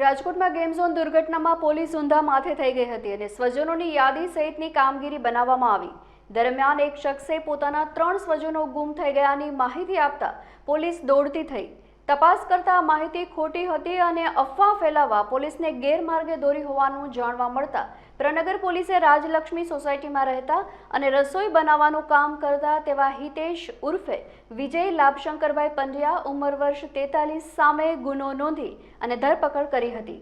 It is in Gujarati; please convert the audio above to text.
રાજકોટમાં ગેમ ઝોન દુર્ઘટનામાં પોલીસ ઊંધા માથે થઈ ગઈ હતી અને સ્વજનોની યાદી સહિતની કામગીરી બનાવવામાં આવી. દરમિયાન એક શખ્સે પોતાના ત્રણ સ્વજનો ગુમ થઈ ગયાની માહિતી આપતા પોલીસ દોડતી થઈ. તપાસ કરતા માહિતી ખોટી હતી અને અફવા ફેલાવવા પોલીસને ગેરમાર્ગે દોરી હોવાનું જાણવા મળતા પ્રનગર પોલીસે રાજલક્ષ્મી સોસાયટીમાં રહેતા અને રસોઈ બનાવવાનું કામ કરતા તેવા હિતેશ ઉર્ફે વિજય લાભશંકરભાઈ પંડ્યા ઉંમર વર્ષ તેતાલીસ સામે ગુનો નોંધી અને ધરપકડ કરી હતી.